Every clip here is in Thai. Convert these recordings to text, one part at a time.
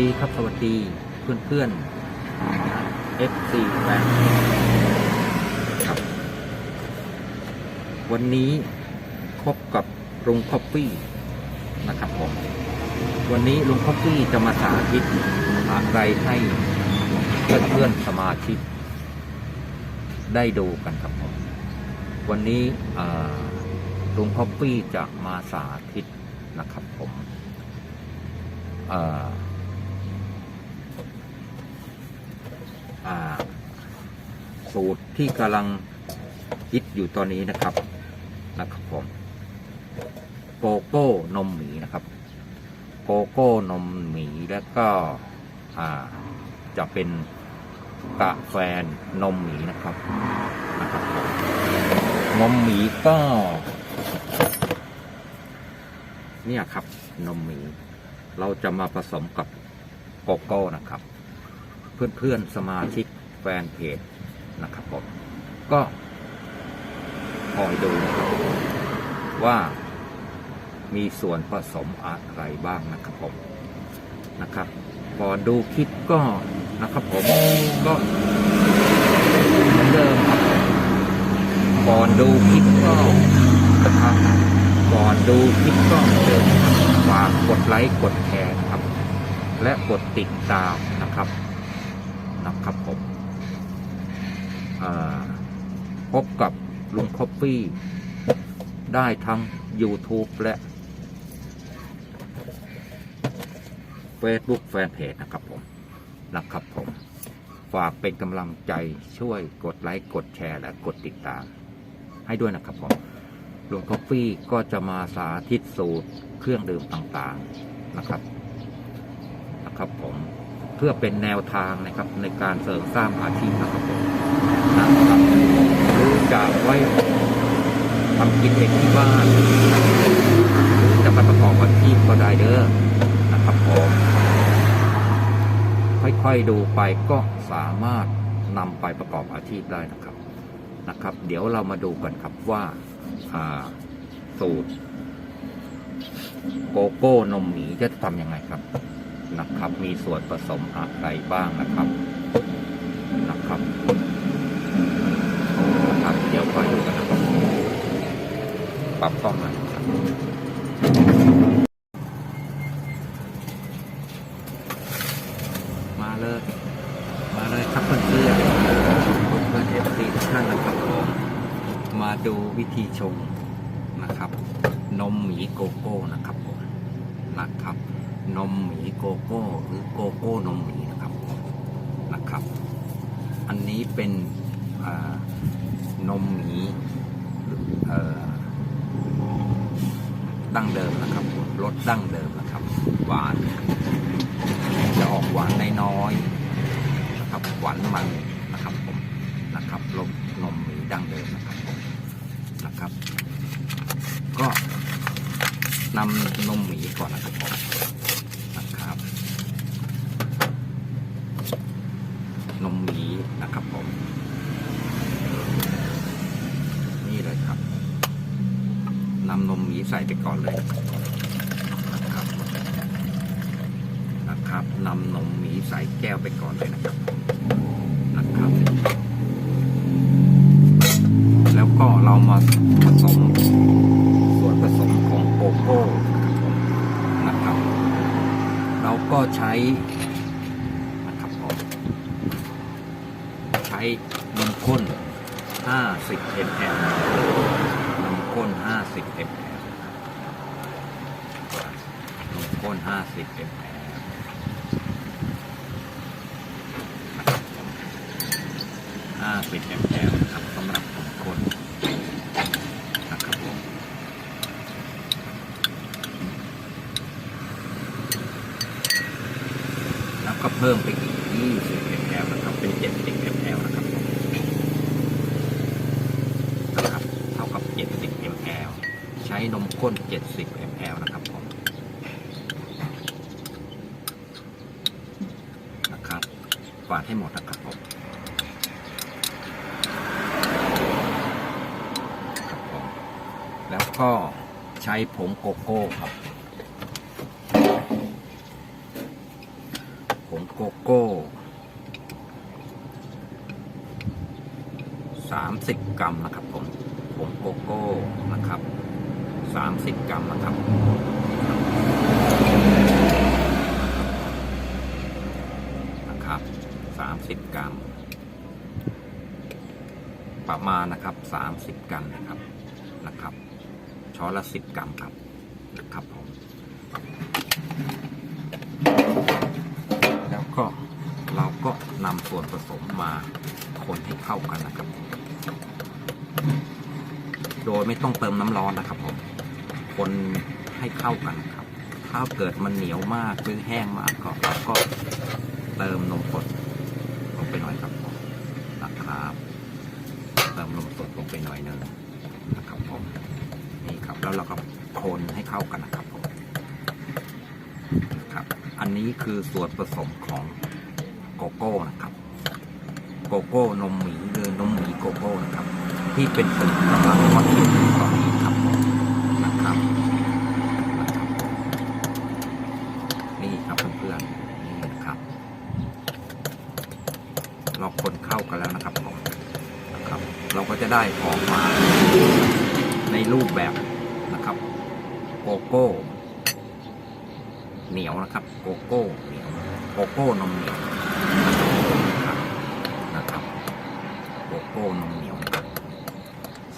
ดีครับ สวัสดีเพื่อนเพื่อนๆ FC แฟนครับ วันนี้พบกับลุงคอฟฟี่นะครับผม วันนี้ลุงคอฟฟี่จะมาสาธิตอะไรให้เพื่อนเพื่อนๆสมาชิก ได้ดูกันครับผม วันนี้ลุงคอฟฟี่จะมาสาธิตนะครับผมอ่าอ่า สูตรที่กำลังฮิตอยู่ตอนนี้นะครับนะครับผมโกโก้นมหมีนะครับ โกโก้นมหมีแล้วก็จะเป็นกาแฟนมหมีนะครับนะครับนมหมีก็ เนี่ยครับนมหมี เราจะมาผสมกับโกโก้นะครับ เพื่อนๆสมาชิกแฟนเพจ นะครับผมก็คอยดูนะครับว่ามีส่วนผสมอะไรบ้างนะครับผมนะครับก่อดูคลิปก็นะครับผมก็เหมือนเดิมครับก่อนดูคลิปก็นะครับก่อนดูคลิปก็เหมือนเดิมฝากกดไลค์กดแชร์นะครับ และกดติดตามนะครับผมอ่า พบกับลุงคอฟฟี่ ได้ทั้ง YouTube และ Facebook Fanpage นะครับผมนะครับผม ฝากเป็นกำลังใจช่วยกดไลค์ กดแชร์ และกดติดตาม ให้ด้วยนะครับผมลุงคอฟฟี่ก็จะมาสาธิตสูตรเครื่องดื่มต่างๆนะครับนะครับผมเพื่อเป็นแนวทางนะครับในการเสริมสร้างอาชีพนะครับผมนะครับ จะไว้ทำกินเองที่บ้านจะมาประกอบอาชีพก็ได้เด้อนะครับผมค่อยๆดูไปก็สามารถนำไปประกอบอาชีพได้นะครับนะครับ เดี๋ยวเรามาดูกันครับว่าสูตร โกโก้นมหมีจะทำยังไงครับนะครับ มีส่วนผสมอะไรบ้างนะครับนะครับ เดี๋ยวไปดูกันนะครับ ปรับกล้องหน่อยนะครับมาเลย มาเลยครับเพื่อนเพื่อนเพื่อนเอฟซีทุกท่านนะครับผมมาดูวิธีชงนะครับ นมหมีโกโก้นะครับผมนะครับ นมหมีโกโก้หรือโกโก้นมหมีนะครับนะครับ อันนี้เป็นนมหมีเอ่อ ดั้งเดิมนะครับรสดั้งเดิมนะครับ หวาน จะออกหวานน้อยๆนะครับ หวานมันนะครับผมนะครับรสนมหมีดั้งเดิมนะครับผมนะครับ ก็นำนมหมีก่อนนะครับผมนะครับ นมหมีนะครับผม นี่เลยครับ นำนมหมีใส่ไปก่อนเลยนะครับนะครับนำนมหมีใส่แก้วไปก่อนเลยนะครับนะครับ แล้วก็เรามาผสมส่วนผสมของโกโก้นะครับ เราก็ใช้นะครับใช้นมข้น50 ml นม ข้น 50 ml นมข้น 50 ml 50 ml ครับสำหรับนมข้นนะครับผมแล้วก็เพิ่มไปอีก 20 ml นะครับ เป็น 70 ml นะครับผมนะครับ เท่ากับ 70 ml ใช้นม ข้น 70 ml นะครับผมนะครับฝาดให้หมดนะครับผมครับผม แล้วก็ใช้ผงโกโก้ครับผงโกโก้สามสิบกรัมนะครับผมผงโกโก้นะครับ สามสิบกรัมนะครับ นะครับสามสิบกรัม ประมาณนะครับสามสิบกรัมนะครับ นะครับ ช้อนละสิบกรัมครับ นะครับผม แล้วก็เราก็นำส่วนผสมมาคนให้เข้ากันนะครับโดยไม่ต้องเติมน้ำร้อนนะครับผม คนให้เข้ากันครับ ถ้าเกิดมันเหนียวมากหรือแห้งมากก็เราก็เติมนมสดลงไปหน่อยครับผมนะครับเติมนมสดลงไปหน่อยหนึงนะครับผมนี่ครับแล้วเราก็คนให้เข้ากันนะครับผมครับ อันนี้คือส่วนผสมของโกโก้นะครับ โกโก้นมหมีหรือนมหมีโกโก้นะครับ ที่เป็นผลิตกำลังฮอตฮิตอยู่ตอนนี้ ครับ นี่ครับเพื่อนๆนี่ครับเราคนเข้ากันแล้วนะครับผมนะครับ เราก็จะได้ออกมาในรูปแบบนะครับ โกโก้ เหนียวนะครับ โกโก้เหนียวโกโก้นมเหนียวนะครับโกโก้นมเหนียว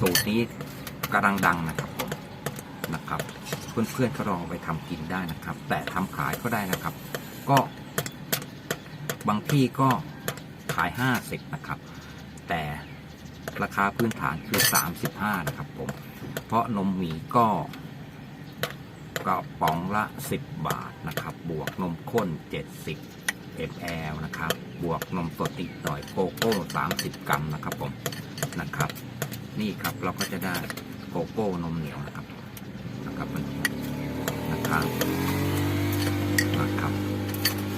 สูตรนี้กำลังดังนะครับ เพื่อนๆก็ลองไปทำกินได้นะครับ แต่ทำขายก็ได้นะครับ ก็ บางที่ก็ขาย 50 นะครับ แต่ราคาพื้นฐานคือ 35 นะครับผม เพราะนมหมีก็กระป๋องละ 10 บาทนะครับ บวกนมข้น 70 ml นะครับ บวกนมสดอีกหน่อยโกโก้ 30 กรัมนะครับผม นะครับ นี่ครับเราก็จะได้โกโก้นมเหนียวนะครับ นะครับ นะครับนะครับ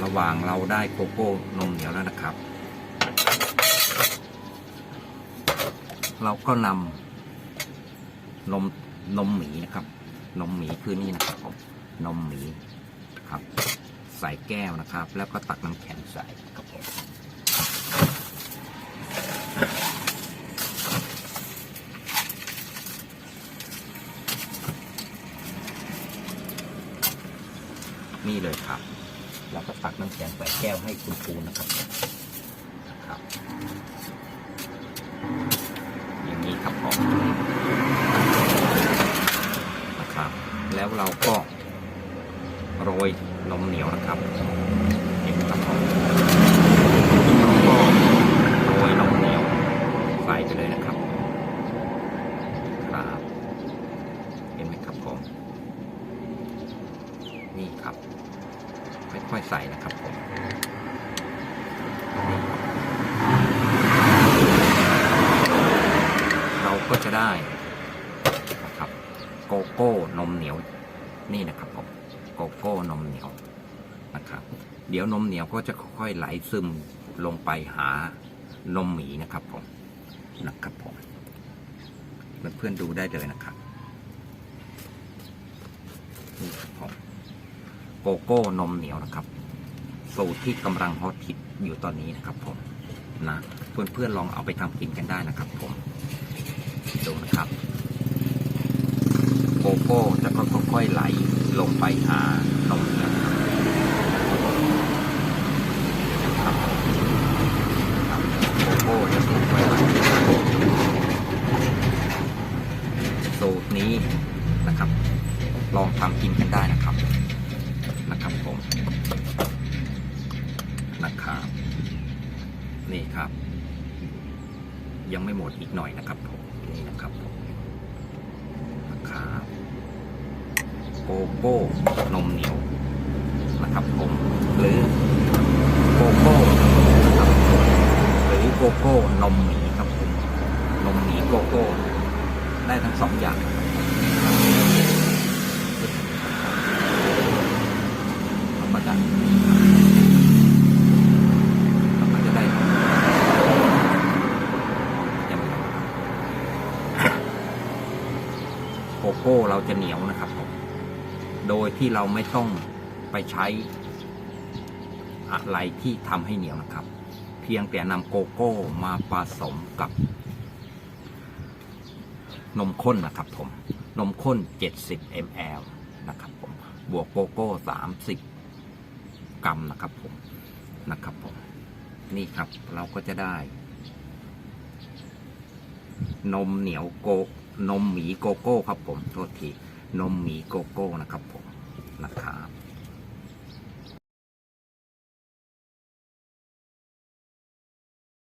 ระหว่างเราได้โกโก้นมเหนียวแล้วนะครับ เราก็นำนมนมหมีนะครับ นมหมีคือนี่นะครับผมนมหมีครับ ใส่แก้วนะครับ แล้วก็ตักน้ำแข็งใส่ครับผม เลยครับ แล้วก็ตักน้ำแข็งใส่แก้วให้คุณปูนะครับครับ อย่างนี้ครับผมนะครับ แล้วเราก็โรยนมเหนียวนะครับเห็นไหมครับผมเราก็โรยนมเหนียวใส่ไปเลยนะครับครับเห็นไหมครับผมนี่ครับ ค่อยๆใส่นะครับผมเราก็จะได้นะครับโกโก้นมเหนียวนี่นะครับผมโกโก้นมเหนียวนะครับ เดี๋ยวนมเหนียวก็จะค่อยๆไหลซึมลงไปหานมหมีนะครับผมนะครับผมเพื่อนๆดูได้เลยนะครับนี่ครับผม โกโก้นมเหนียวนะครับ สูตรที่กำลังฮอตฮิตอยู่ตอนนี้นะครับผมนะเพื่อนๆลองเอาไปทำกินกันได้นะครับผมดูนะครับ โกโก้จะค่อยๆไหลลงไปหานมเหนียวนะครับโกโก้จะค่อยๆไหลสูตรนี้นะครับ ลองทำกินกันได้นะครับผมนะครับ นี่ครับ ยังไม่หมดอีกหน่อยนะครับผมนี่นะครับผมนะครับโกโก้นมเหนียวนะครับผมหรือโกโก้นะครับหรือโกโก้นมหมีครับผมนมหมีโกโก้ ได้ทั้งสองอย่างเราก็จะเราก็จะได้ ยังไง โกโก้เราจะเหนียวนะครับผมโดยที่เราไม่ต้องไปใช้อะไรที่ทำให้เหนียวนะครับ เพียงแต่นำโกโก้มาผสมกับ นมข้นนะครับผม นมข้น 70 ml นะครับผม บวกโกโก้ 30 กรัมนะครับผม นะครับผม นี่ครับเราก็จะได้ นมเหนียวโก นมหมีโกโก้ครับผมโทษทีนมหมีโกโก้นะครับผมนะครับ